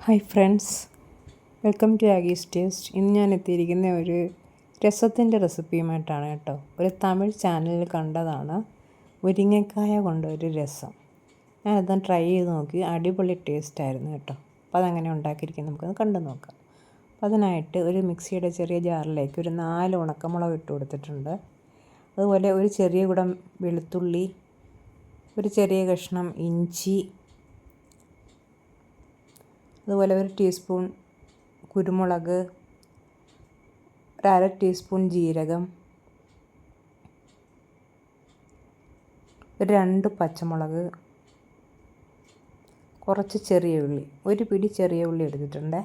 Hi friends welcome to Aagis taste ഇന്ന് ഞാൻ എത്തിയിരിക്കുന്ന ഒരു രസത്തിന്റെ റെസിപ്പിയുമായിട്ടാണ് കേട്ടോ. ഒരു തമിഴ് ചാനലിൽ കണ്ടതാണ് മുരിങ്ങക്കായ കൊണ്ടൊരു രസം. ഞാനത് ട്രൈ ചെയ്ത് നോക്കി. അടിപൊളി ടേസ്റ്റ് ആയിരുന്നു കേട്ടോ. അപ്പോൾ അതങ്ങനെ ഉണ്ടാക്കിയിരിക്കുന്നത് നമുക്കത് കണ്ടു നോക്കാം. അപ്പോൾ അതിനായിട്ട് ഒരു മിക്സിയുടെ ചെറിയ ജാറിലേക്ക് ഒരു നാല് ഉണക്കമുളക് ഇട്ട് കൊടുത്തിട്ടുണ്ട്. അതുപോലെ ഒരു ചെറിയ കുടം വെളുത്തുള്ളി ഒരു ചെറിയ കഷ്ണം ഇഞ്ചി അതുപോലെ ഒരു ടീസ്പൂൺ കുരുമുളക് ഒരു അര ടീസ്പൂൺ ജീരകം ഒരു രണ്ട് പച്ചമുളക് കുറച്ച് ചെറിയ ഉള്ളി ഒരു പിടി ചെറിയ ഉള്ളി എടുത്തിട്ടുണ്ട്.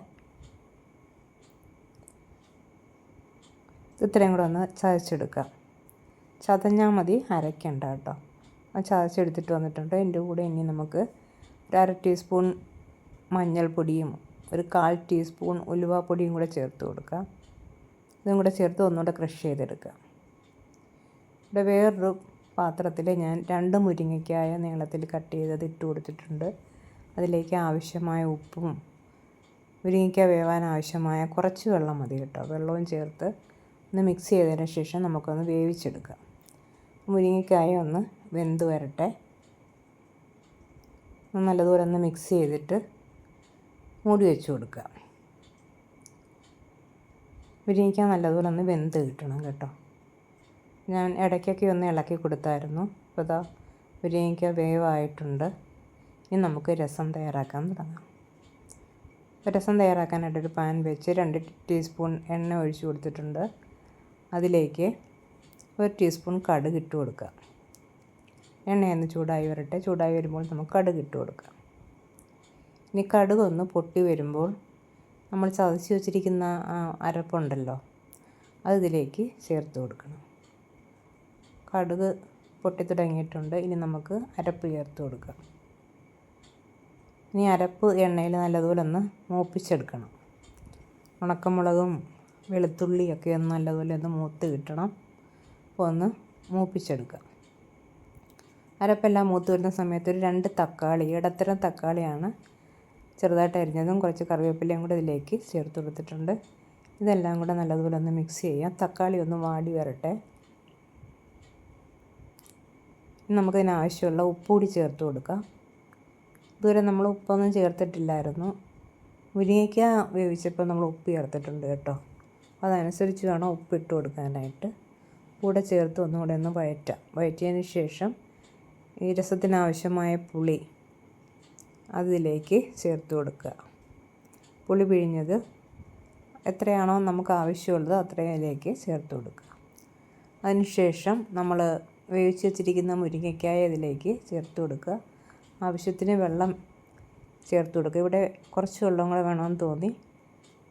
ഇത്രയും കൂടെ ഒന്ന് ചതച്ചെടുക്കാം. ചതഞ്ഞാൽ മതി അരയ്ക്കണ്ട കേട്ടോ. ചതച്ചെടുത്തിട്ട് വന്നിട്ടുണ്ട്. എന്റെ കൂടെ ഇനി നമുക്ക് ഒരു അര ടീസ്പൂൺ മഞ്ഞൾപ്പൊടിയും ഒരു കാൽ ടീസ്പൂൺ ഉലുവാപ്പൊടിയും കൂടെ ചേർത്ത് കൊടുക്കുക. ഇതും കൂടെ ചേർത്ത് ഒന്നുകൂടെ ക്രഷ് ചെയ്തെടുക്കുക. ഇവിടെ വേറൊരു പാത്രത്തിൽ ഞാൻ രണ്ട് മുരിങ്ങയ്ക്കായ നീളത്തിൽ കട്ട് ചെയ്തത് ഇട്ട് കൊടുത്തിട്ടുണ്ട്. അതിലേക്ക് ആവശ്യമായ ഉപ്പും മുരിങ്ങയ്ക്ക വേവാൻ ആവശ്യമായ കുറച്ച് വെള്ളം മതി കേട്ടോ. വെള്ളവും ചേർത്ത് ഒന്ന് മിക്സ് ചെയ്തതിന് ശേഷം നമുക്കൊന്ന് വേവിച്ചെടുക്കാം. മുരിങ്ങയ്ക്കായ ഒന്ന് വെന്ത് വരട്ടെ. നല്ലതുപോലെ ഒന്ന് മിക്സ് ചെയ്തിട്ട് മൂടി വെച്ച് കൊടുക്കുക. മുരിങ്ങയ്ക്ക നല്ലതുപോലെ ഒന്ന് വെന്ത് കിട്ടണം കേട്ടോ. ഞാൻ ഇടയ്ക്കൊക്കെ ഒന്ന് ഇളക്കി കൊടുത്തായിരുന്നു. അപ്പോൾ ഇതാ മുരിങ്ങയ്ക്ക വേവായിട്ടുണ്ട്. ഇനി നമുക്ക് രസം തയ്യാറാക്കാൻ തുടങ്ങാം. രസം തയ്യാറാക്കാനായിട്ടൊരു പാൻ വെച്ച് രണ്ട് ടീസ്പൂൺ എണ്ണ ഒഴിച്ച് കൊടുത്തിട്ടുണ്ട്. അതിലേക്ക് ഒരു ടീസ്പൂൺ കടുക് ഇട്ട് കൊടുക്കുക. എണ്ണയൊന്ന് ചൂടായി വരട്ടെ. ചൂടായി വരുമ്പോൾ നമുക്ക് കടുക് ഇട്ട് കൊടുക്കാം. ഇനി കടുകൊന്ന് പൊട്ടി വരുമ്പോൾ നമ്മൾ ചതച്ച് വെച്ചിരിക്കുന്ന ആ അരപ്പുണ്ടല്ലോ അത് ഇതിലേക്ക് ചേർത്ത് കൊടുക്കണം. കടുക് പൊട്ടി തുടങ്ങിയിട്ടുണ്ട് ഇനി നമുക്ക് അരപ്പ് ചേർത്ത് കൊടുക്കാം. ഇനി അരപ്പ് എണ്ണയിൽ നല്ലതുപോലെ ഒന്ന് മൂപ്പിച്ചെടുക്കണം. ഉണക്കമുളകും വെളുത്തുള്ളിയൊക്കെ ഒന്ന് നല്ലതുപോലെ ഒന്ന് മൂത്ത് കിട്ടണം അപ്പോൾ ഒന്ന് മൂപ്പിച്ചെടുക്കാം. അരപ്പെല്ലാം മൂത്ത് വരുന്ന സമയത്ത് ഒരു രണ്ട് തക്കാളി ഇടത്തരം തക്കാളിയാണ് ചെറുതായിട്ട് അരിഞ്ഞതും കുറച്ച് കറിവേപ്പിലയും കൂടെ ഇതിലേക്ക് ചേർത്ത് കൊടുത്തിട്ടുണ്ട്. ഇതെല്ലാം കൂടെ നല്ലതുപോലെ ഒന്ന് മിക്സ് ചെയ്യാം. തക്കാളി ഒന്ന് വാടി വരട്ടെ. നമുക്കതിന് ആവശ്യമുള്ള ഉപ്പ് കൂടി ചേർത്ത് കൊടുക്കാം. ഇതുവരെ നമ്മൾ ഉപ്പൊന്നും ചേർത്തിട്ടില്ലായിരുന്നു. മുരിങ്ങയ്ക്ക വേവിച്ചപ്പോൾ നമ്മൾ ഉപ്പ് ചേർത്തിട്ടുണ്ട് കേട്ടോ. അതനുസരിച്ച് വേണം ഉപ്പ് ഇട്ട് കൊടുക്കാനായിട്ട്. കൂടെ ചേർത്ത് ഒന്നുകൂടെ ഒന്ന് വഴറ്റാം വഴറ്റിയതിന് ശേഷം ഈ രസത്തിനാവശ്യമായ പുളി അതിലേക്ക് ചേർത്ത് കൊടുക്കുക. പുളി പിഴിഞ്ഞത് എത്രയാണോ നമുക്ക് ആവശ്യമുള്ളത് അത്രയും അത്രയിലേക്ക് ചേർത്ത് കൊടുക്കുക. അതിനുശേഷം നമ്മൾ വേവിച്ച് വെച്ചിരിക്കുന്ന മുരിങ്ങയ്ക്കായ ഇതിലേക്ക് ചേർത്ത് കൊടുക്കുക. ആവശ്യത്തിന് വെള്ളം ചേർത്ത് കൊടുക്കുക. ഇവിടെ കുറച്ച് വെള്ളം കൂടെ വേണമെന്ന് തോന്നി.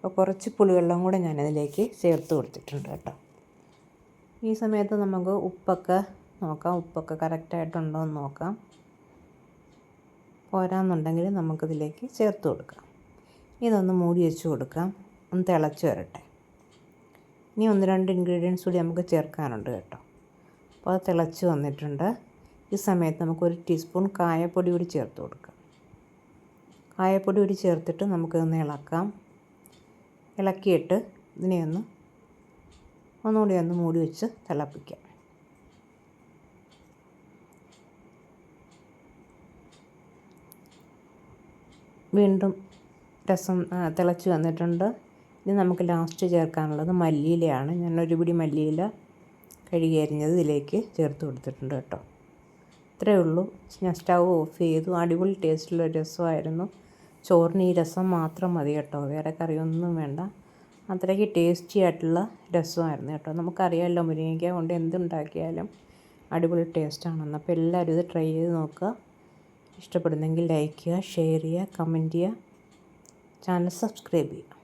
അപ്പോൾ കുറച്ച് പുളിവെള്ളം കൂടെ ഞാനതിലേക്ക് ചേർത്ത് കൊടുത്തിട്ടുണ്ട് കേട്ടോ. ഈ സമയത്ത് നമുക്ക് ഉപ്പൊക്കെ നോക്കാം. ഉപ്പൊക്കെ കറക്റ്റായിട്ടുണ്ടോ എന്ന് നോക്കാം. പോരാന്നുണ്ടെങ്കിൽ നമുക്കിതിലേക്ക് ചേർത്ത് കൊടുക്കാം. ഇതൊന്ന് മൂടി വെച്ച് കൊടുക്കാം. ഒന്ന് തിളച്ച് വരട്ടെ. ഇനി ഒന്ന് രണ്ട് ഇൻഗ്രീഡിയൻസ് കൂടി നമുക്ക് ചേർക്കാനുണ്ട് കേട്ടോ. അപ്പോൾ അത് തിളച്ച് വന്നിട്ടുണ്ട്. ഈ സമയത്ത് നമുക്ക് ഒരു ടീസ്പൂൺ കായപ്പൊടി കൂടി ചേർത്ത് കൊടുക്കാം. കായപ്പൊടി കൂടി ചേർത്തിട്ട് നമുക്കിതൊന്ന് ഇളക്കാം. ഇളക്കിയിട്ട് ഇതിനെ ഒന്ന് ഒന്നുകൂടി ഒന്ന് മൂടി വെച്ച് തിളപ്പിക്കാം. വീണ്ടും രസം തിളച്ച് വന്നിട്ടുണ്ട്. ഇനി നമുക്ക് ലാസ്റ്റ് ചേർക്കാനുള്ളത് മല്ലിയിലയാണ്. ഞാൻ ഒരു പിടി മല്ലിയില കഴുകി അരിഞ്ഞത് ഇതിലേക്ക് ചേർത്ത് കൊടുത്തിട്ടുണ്ട് കേട്ടോ. ഇത്രയേ ഉള്ളൂ. ഞാൻ സ്റ്റൗ ഓഫ് ചെയ്തു. അടിപൊളി ടേസ്റ്റുള്ള രസമായിരുന്നു. ചോറിന് ഈ രസം മാത്രം മതി കേട്ടോ. വേറെ കറിയൊന്നും വേണ്ട. അത്രയ്ക്ക് ടേസ്റ്റി ആയിട്ടുള്ള രസമായിരുന്നു കേട്ടോ. നമുക്കറിയാമല്ലോ മുരിങ്ങയ്ക്ക കൊണ്ട് എന്തുണ്ടാക്കിയാലും അടിപൊളി ടേസ്റ്റാണെന്ന് അപ്പോൾ എല്ലാവരും ഇത് ട്രൈ ചെയ്ത് നോക്കുക. ഇഷ്ടപ്പെടുന്നെങ്കിൽ ലൈക്ക് ചെയ്യുക ഷെയർ ചെയ്യുക കമന്റ് ചെയ്യുക. ചാനൽ സബ്സ്ക്രൈബ് ചെയ്യുക.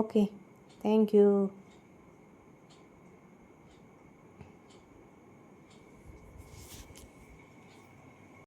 Okay thank